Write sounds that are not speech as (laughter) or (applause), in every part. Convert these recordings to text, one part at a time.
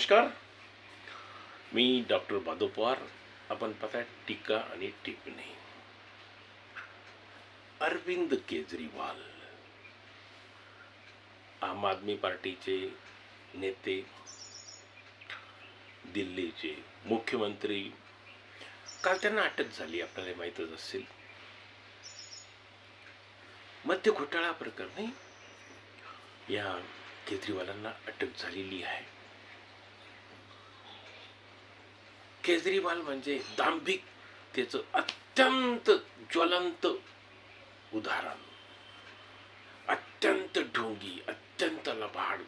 नमस्कार. मी डॉक्टर माधव पवार. आपण पाहताय टीका आणि टिप्पणी. अरविंद केजरीवाल. आम आदमी पार्टीचे नेते. दिल्लीचे मुख्यमंत्री. काल त्यांना अटक झाली आपल्याला माहीतच असेल. मध्य घोटाळा प्रकरणी या केजरीवालांना अटक झालेली आहे. केजरीवाल म्हणजे दांभिकतेचं अत्यंत ज्वलंत उदाहरण. अत्यंत ढोंगी अत्यंत लबाड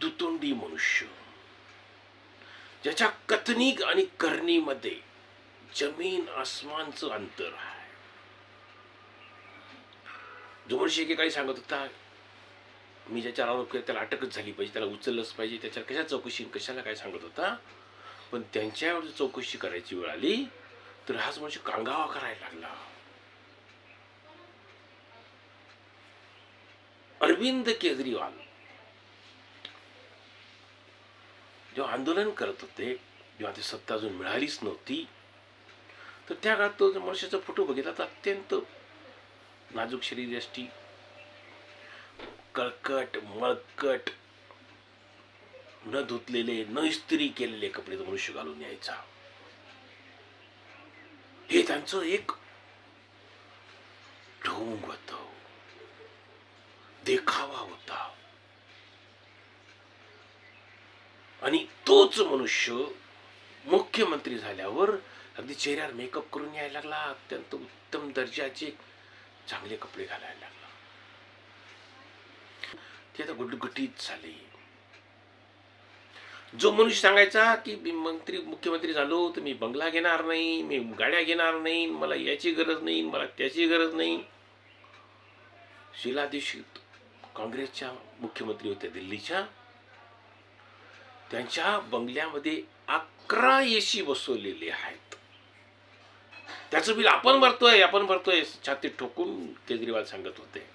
दुतोंडी मनुष्य. ज्याच्या कथनिक आणि करणीमध्ये जमीन आसमानचं अंतर आहे. जो मनुष्य एकेकाळी सांगत होता मी ज्याच्यावर आरोप केला त्याला अटकच झाली पाहिजे त्याला उचललंच पाहिजे त्याच्या कशा चौकशी कशाला काय सांगत होता? पण त्यांच्यावर जर चौकशी करायची वेळ आली तर हाच मनुष्य कांगावा करायला लागला. अरविंद केजरीवाल जेव्हा आंदोलन करत होते जेव्हा ती सत्ता अजून मिळालीच नव्हती तर त्या काळात तो मनुष्याचा फोटो बघितला तर अत्यंत नाजूक शरीरयष्टी कळकट मळकट न धुतलेले न इस्त्री केलेले कपडे तो मनुष्य घालून यायचा हे त्यांचं एक ढोंग होत. देखावा होता. आणि तोच मनुष्य मुख्यमंत्री झाल्यावर अगदी चेहऱ्यावर मेकअप करून यायला लागला. अत्यंत उत्तम दर्जाचे चांगले कपडे घालायला लागला. ते आता गुटगुटीत झाले. जो मनुष्य सांगायचा की मी मंत्री मुख्यमंत्री झालो तर मी बंगला घेणार नाही मी गाड्या घेणार नाही मला याची गरज नाही मला त्याची गरज नाही. शिला दीक्षित काँग्रेसच्या मुख्यमंत्री होत्या दिल्लीच्या. त्यांच्या बंगल्यामध्ये अकरा एसी बसवलेले आहेत. त्याचं बिल आपण भरतोय आपण भरतोय छाती ठोकून केजरीवाल सांगत होते.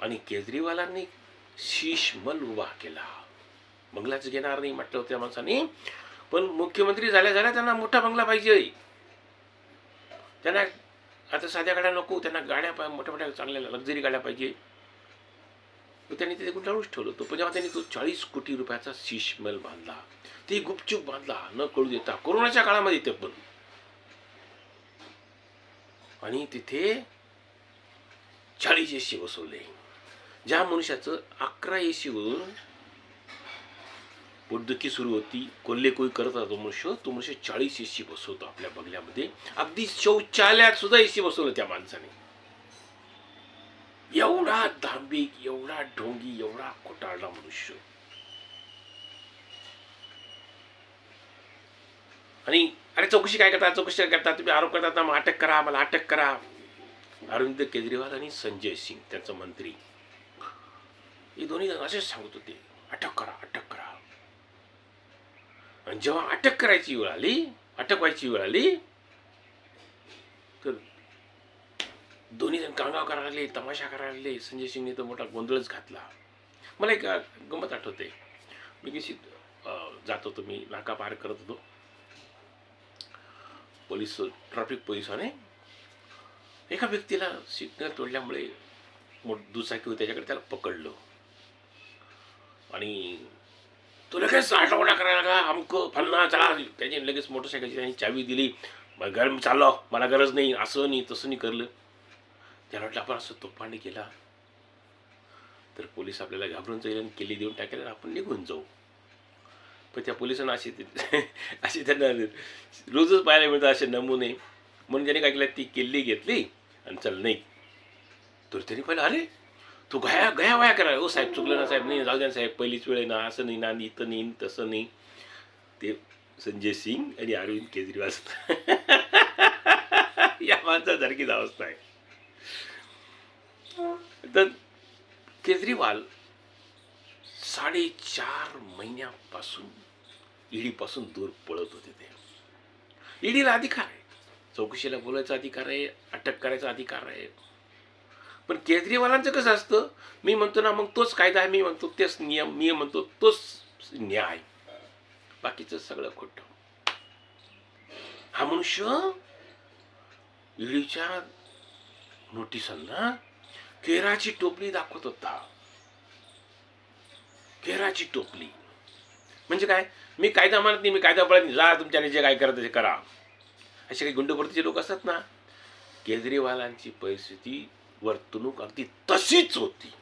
आणि केजरीवालांनी शीशमल उभा केला. बंगलाच घेणार नाही म्हटलं होतं त्या माणसाने. पण मुख्यमंत्री झाल्या झाल्या त्यांना मोठा बंगला पाहिजे. त्यांना आता साध्या गाड्या नको त्यांना गाड्या पाहिजे मोठ्या मोठ्या चांगल्या लक्झरी गाड्या पाहिजे. त्यांनी तिथे गुंडाळूच ठेवलं होतं. पण जेव्हा त्यांनी तो चाळीस कोटी रुपयाचा शीशमल बांधला ते गुपचूप बांधला न कळू देता. कोरोनाच्या काळामध्ये ते पण. आणि तिथे चाळीस एसी बसवले. ज्या मनुष्याचं अकरा एसीवरून बुद्धकी सुरू होती. कोल्हे कोई करत होता तो मनुष्य? तो मनुष्य चाळीस एसी बसवतो आपल्या बंगल्यामध्ये. अगदी शौचालयात सुद्धा एसी बसवलं त्या माणसाने. एवढा धांबिक एवढा ढोंगी एवढा खोटाळला मनुष्य. आणि अरे चौकशी काय करता? चौकशी काय करता? तुम्ही आरोप करतात मग अटक करा मला अटक करा. अरविंद केजरीवाल आणि संजय सिंग त्यांचा मंत्री. हे दोन्ही जण असेच सांगत होते. अटक करा आणि जेव्हा अटक करायची वेळ आली अटक व्हायची वेळ आली तर दोन्ही जण कांगाव करायला लागले तमाशा करायला लागले. संजय सिंगने तर मोठा गोंधळच घातला. मला एक गंमत आठवते. मी कशी जात होतो मी नाका पार करत होतो. पोलीस ट्रॅफिक पोलिसाने एका व्यक्तीला सिग्नल तोडल्यामुळे मोठ दुचाकी होती त्याच्याकडे त्याला पकडलं. आणि तो लगेच आठवडा करायला का अमुक फन्ना चला. त्याची लगेच मोटरसायकलची त्यांनी चावी दिली. मग गरम चाललो. मला गरज नाही. असं नाही तसं नाही करलं. त्याला वाटलं आपण असं तोफांडी केला. तर पोलीस आपल्याला घाबरून जाईल आणि केली देऊन टाकेल आणि आपण निघून जाऊ. पण त्या पोलिसांना अशी (laughs) अशी त्यांना रोजच पाहायला मिळतात असे नमुने. म्हणून त्याने काय केलं ती किल्ली घेतली आणि चल नाही तर त्यांनी पाहिलं अरे तू गया गया वया करा हो साहेब चुकलं ना साहेब. नाही जाऊ द्या साहेब. पहिलीच वेळ आहे ना. असं नाही ना इथं नाही तसं नाही. ते संजय सिंग आणि अरविंद केजरीवाल. (laughs) या माणसासारखीच अवस्था आहे. तर केजरीवाल साडेचार महिन्यापासून ईडीपासून दूर पळत होते ते. ईडीला अधिकार आहे. चौकशीला बोलायचा अधिकार आहे अटक करायचा अधिकार आहे. पण केजरीवालांचं कसं असतं? मी म्हणतो ना मग तोच कायदा आहे मी म्हणतो तेच नियम मी म्हणतो तोच न्याय. बाकीचं सगळं खोटं. हा मनुष्य ईडीच्या नोटिसांना केराची टोपली दाखवत होता. केराची टोपली. म्हणजे काय? मी कायदा मानत नाही मी कायदा पळत नाही. जा तुमच्याने जे काय करत ते करा. असे काही गुंडभरतीचे लोक असतात ना? केजरीवालांची परिस्थिती वर्तणूक अगदी तशीच होती.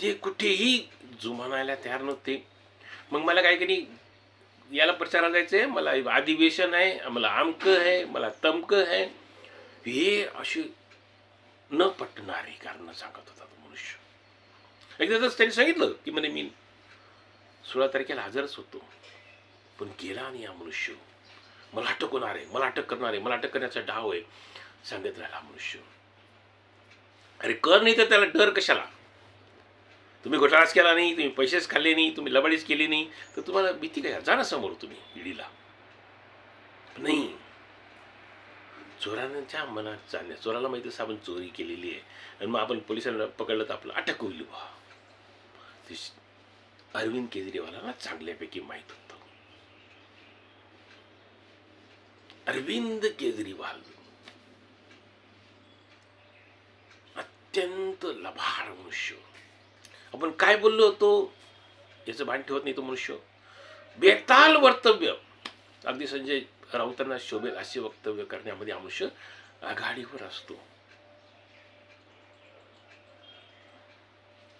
ते कुठेही जुमानायला तयार नव्हते. मग मला काय की याला प्रचाराला जायचंय मला अधिवेशन आहे मला आमक आहे मला तमक आहे. हे अशी न पटणारी कारण सांगत होता तो मनुष्य. एकदा तसं त्यांनी सांगितलं की म्हणे मी सोळा तारखेला हजरच होतो. पण गेला नाही हा मनुष्य. मला अटक होणार आहे मला अटक करणार आहे मला अटक करण्याचा डाव आहे. सांगत राहिला मनुष्य. अरे कर नाही तर त्याला डर कशाला? तुम्ही घोटाळाच केला नाही तुम्ही पैसेच खाल्ले नाही तुम्ही लबाडीच केली नाही तर तुम्हाला भीती काय? जा ना समोर तुम्ही ईडीला नाही. चोरांच्या मनात चालण्या चोराला माहिती असं आपण चोरी केलेली आहे. आणि मग आपण पोलिसांना पकडलं तर आपलं अटक होईल बा ते अरविंद केजरीवालांना चांगल्यापैकी माहीत होतं. अरविंद केजरीवाल. अत्यंत लभार मनुष्य. आपण काय बोललो होतो? याचं भान ठेवत नाही तो मनुष्य. बेताल वर्तव्य. अगदी संजय राऊतांना शोभेल असे वक्तव्य करण्यामध्ये हा मनुष्य आघाडीवर असतो.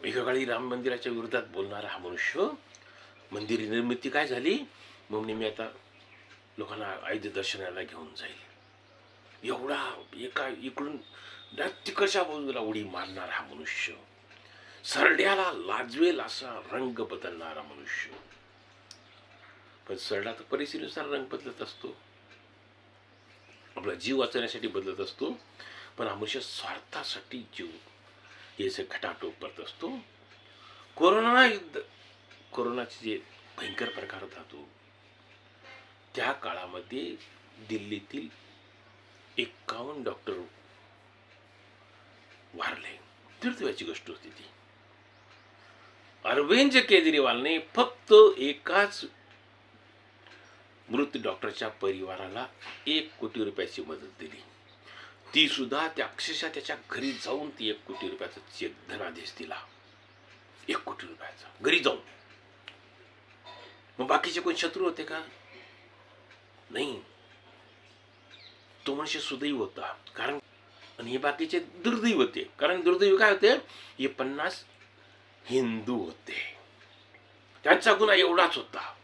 एकेकाळी राम मंदिराच्या विरोधात बोलणारा हा मनुष्य मंदिर निर्मिती काय झाली? म्हणून मी आता लोकांना अयोध्या दर्शनाला घेऊन जाईल. एवढा एका इकडून तिकडच्या बाजूला उडी मारणारा हा मनुष्य? सरड्याला लाजवेल असा रंग बदलणारा मनुष्य. पण सरडा तर परिस्थितीनुसार रंग बदलत असतो. आपला जीव वाचवण्यासाठी बदलत असतो. पण हा मनुष्य स्वार्थासाठी जीव याचे खटाटोप करत असतो. कोरोना युद्ध कोरोनाचे जे भयंकर प्रकार होता तो त्या काळामध्ये दिल्लीतील एक्कावन्न डॉक्टर वारले. दुर्दैवाची गोष्ट होती ती. अरविंद केजरीवालने फक्त एकाच मृत डॉक्टरच्या परिवाराला एक कोटी रुपयाची मदत दिली. ती सुद्धा त्या अक्षरशः त्याच्या घरी जाऊन ती एक कोटी रुपयाचा चेक धनादेश दिला. एक कोटी रुपयाचा. घरी जाऊन. मग बाकीचे कोण शत्रू होते का? नाही. तो मनुष्य सुदैव होता. कारण आणि हे बाकीचे दुर्दैव होते. कारण दुर्दैव काय होते? हे पन्नास हिंदू होते. त्यांचा गुन्हा एवढाच होता.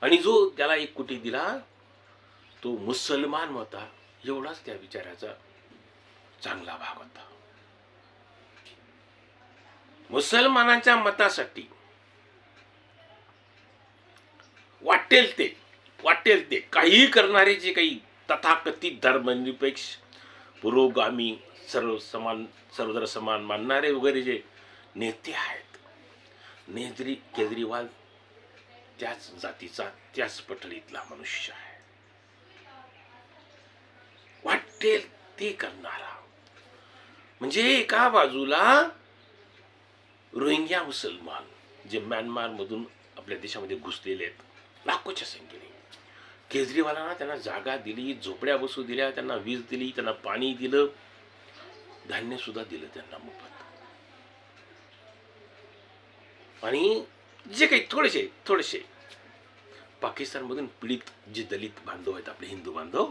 आणि जो त्याला एक कोटी दिला तो मुसलमान होता. एवढाच त्या विचाराचा चांगला भाग होता. मुसलमानांच्या मतासाठी वाटेल ते वाटेल ते. काही करणारे जे काही तथाकथित धर्मनिरपेक्ष पुरोगामी सर्व समान सर्वधर समान मानणारे वगैरे जे नेते आहेत नेत्री केजरीवाल त्याच जातीचा त्याच पटलीतला मनुष्य आहे. वाटेल ते करणारा. म्हणजे एका बाजूला रोहिंग्या मुसलमान जे म्यानमारमधून आपल्या देशामध्ये घुसलेले आहेत लाखोच्या संख्येने. केजरीवालांना त्यांना जागा दिली झोपड्या बसू दिल्या त्यांना वीज दिली त्यांना पाणी दिलं धान्यसुद्धा दिलं त्यांना मोफत. आणि जे काही थोडेसे थोडेसे पाकिस्तानमधून पीडित जे दलित बांधव आहेत आपले हिंदू बांधव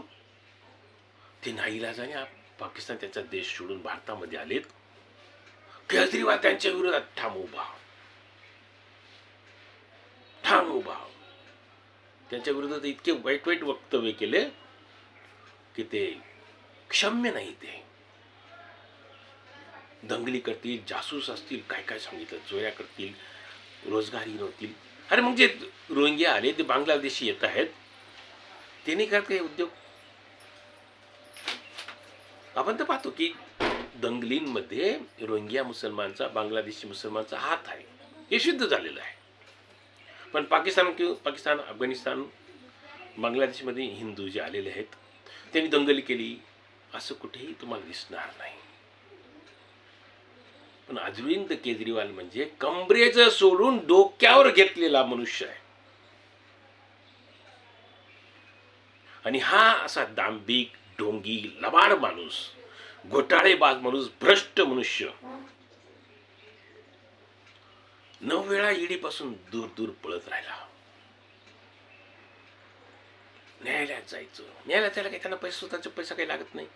ते नाईलाजाने पाकिस्तान त्यांचा देश सोडून भारतामध्ये आलेत. केजरीवाल त्यांच्या विरोधात ठाम उभा. ठाम उभा. त्यांच्या विरोधात इतके वाईट वाईट वक्तव्य केले की ते क्षम्य नाही ते. दंगली करतील जासूस असतील काय काय सांगितलं चोऱ्या करतील रोजगारी नव्हतील. अरे मग जे रोहिंग्या आले ते बांगलादेशी येत आहेत ते नाही करत काही उद्योग? आपण तर पाहतो की दंगलींमध्ये रोहिंग्या मुसलमानचा बांगलादेशी मुसलमानचा हात आहे. हे सिद्ध झालेलं आहे. पण पाकिस्तान किंवा पाकिस्तान अफगाणिस्तान बांगलादेशमध्ये हिंदू जे आलेले आहेत त्यांनी दंगली केली असं कुठेही तुम्हाला दिसणार नाही. पण अरविंद केजरीवाल म्हणजे कमरेचं सोडून डोक्यावर घेतलेला मनुष्य आहे. आणि हा असा दांभिक ढोंगी लबाड माणूस घोटाळेबाज माणूस भ्रष्ट मनुष्य नऊ वेळा ईडीपासून दूर दूर पळत राहिला. न्यायालयात जायचं. न्यायालयात जायला काही त्यांना पैसे स्वतःचे पैसा काही लागत नाही.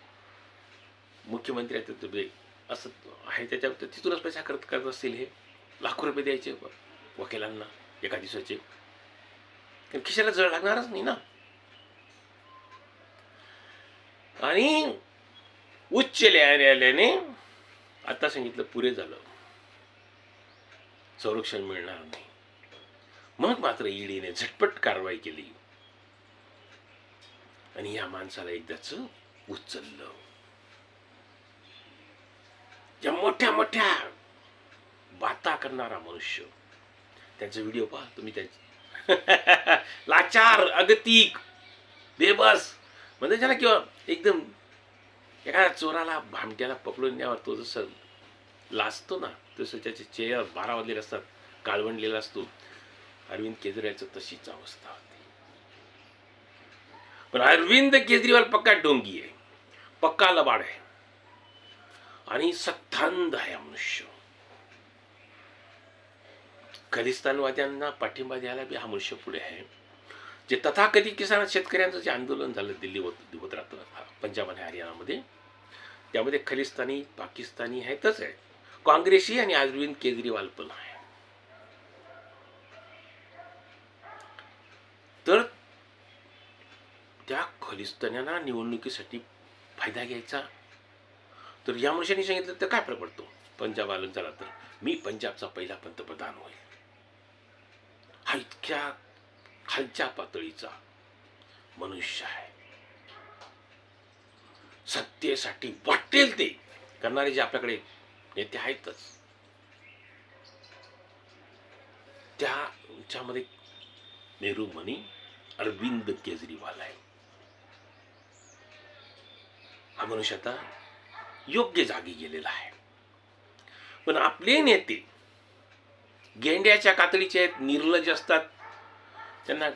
मुख्यमंत्री आहेत बे- असं आहे त्याच्या तिथूनच पैसा करत करत असतील हे. लाखो रुपये द्यायचे वकिलांना एका दिवसाचे. कारण खिशाला जळ लागणारच नाही ना. आणि उच्च न्यायालयाने आता सांगितलं पुरे झालं. संरक्षण मिळणार नाही. मग मात्र ईडीने झटपट कारवाई केली. आणि या माणसाला एकदाच उचललं. ज्या मोठ्या मोठ्या बाता करणारा मनुष्य. त्यांचा व्हिडिओ पहा तुम्ही त्यांचे. (laughs) लाचार अगतिक बेबस. म्हणजे ज्याला किंवा एकदम एखाद्या चोराला भामट्याला पकडून न्यावर तो जसं लाजतो ना तसं त्याचे चेहऱ्यावर बारा वाजलेले असतात काळवंडलेला असतो. अरविंद केजरीवालचं तशीच अवस्था होती. पण अरविंद केजरीवाल पक्का डोंगी आहे पक्का लबाड आहे. आणि सत्तांध आहे मनुष्य. खलिस्तानवाद्यांना पाठिंबा द्यायला बी हा मनुष्य पुढे आहे. जे तथाकथित किसान शेतकऱ्यांचं जे आंदोलन झालं दिल्ली होत होत राहतं पंजाब आणि हरियाणामध्ये त्यामध्ये खलिस्तानी पाकिस्तानी आहेतच आहे काँग्रेसी आणि अरविंद केजरीवाल पण आहे. तर त्या खलिस्तान्यांना निवडणुकीसाठी फायदा घ्यायचा. तर या मनुष्याने सांगितलं तर काय फरक पडतो? पंजाब आलं झाला तर. मी पंजाबचा पहिला पंतप्रधान होईल. हा इतक्या खालच्या पातळीचा मनुष्य आहे. सत्तेसाठी वाटेल ते करणारे जे आपल्याकडे नेते आहेतच. त्याच्यामध्ये नेहरू म्हणी अरविंद केजरीवाल आहे. हा मनुष्य आता योग्य जागी गेलेला आहे. पण आपले नेते गेंड्याच्या कातडीचे आहेत निर्लज असतात. त्यांना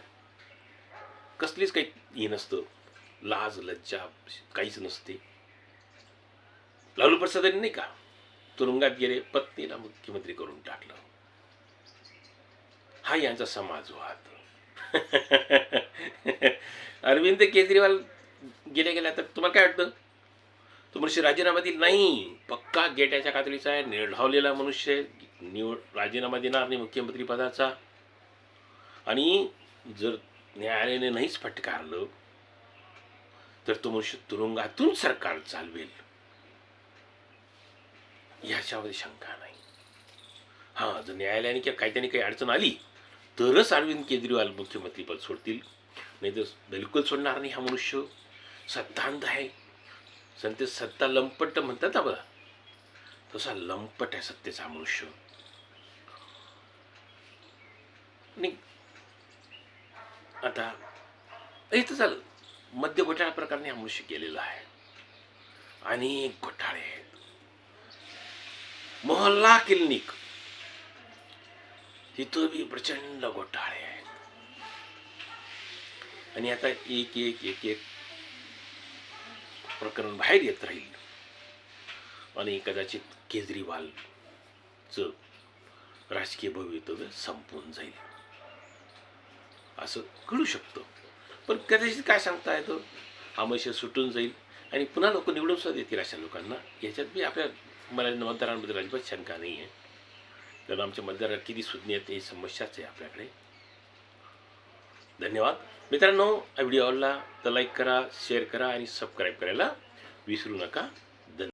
कसलीच काही हे नसतं. लाज लज्जा काहीच नसते. लालू प्रसादांनी नाही का तुरुंगात गेले पत्नीला मुख्यमंत्री करून टाकलं. हा यांचा समाजवाद (laughs) अरविंद केजरीवाल गेले गेल्या तर तुम्हाला काय वाटतं? तो मनुष्य राजीनामा दिला नाही. पक्का गेट्याच्या कातडीचा आहे निर्ढावलेला मनुष्य निवड राजीनामा देणार नाही मुख्यमंत्री पदाचा आणि जर न्यायालयाने नाहीच फटकारलं तर तो मनुष्य तुरुंगातून सरकार चालवेल. याच्यामध्ये शंका नाही. हां जर न्यायालयाने किंवा कायद्याने काही अडचण आली तरच अरविंद केजरीवाल मुख्यमंत्रीपद सोडतील. नाही तर बिलकुल सोडणार नाही हा मनुष्य. सत्तांत आहे. संत सत्ता लंपट म्हणतात ना बघा तसा लंपट आहे सत्तेचा मनुष्य. आणि आता इथं झालं मध्य घोटाळा प्रकारने हा मनुष्य केलेला आहे. अनेक घोटाळे आहेत. मोहल्ला क्लिनिक. तिथं बी प्रचंड घोटाळे आहेत. आणि आता एक एक एक एक प्रकरण बाहेर येत राहील. आणि कदाचित केजरीवालचं राजकीय भवितव्य संपून जाईल. असं घडू शकतं. पण कदाचित काय सांगता येतं? आमश सुटून जाईल. आणि पुन्हा लोक निवडून सुद्धा देतील अशा लोकांना. याच्यात बी आपल्या मला मतदारांबद्दल अजिबात शंका नाही आहे. कारण आमच्या मतदारात किती सुज्ञ आहेत ही समस्याच आहे आपल्याकडे. धन्यवाद. मित्रांनो हा व्हिडिओ आवडला तर लाईक करा शेअर करा आणि सबस्क्राईब करायला विसरू नका.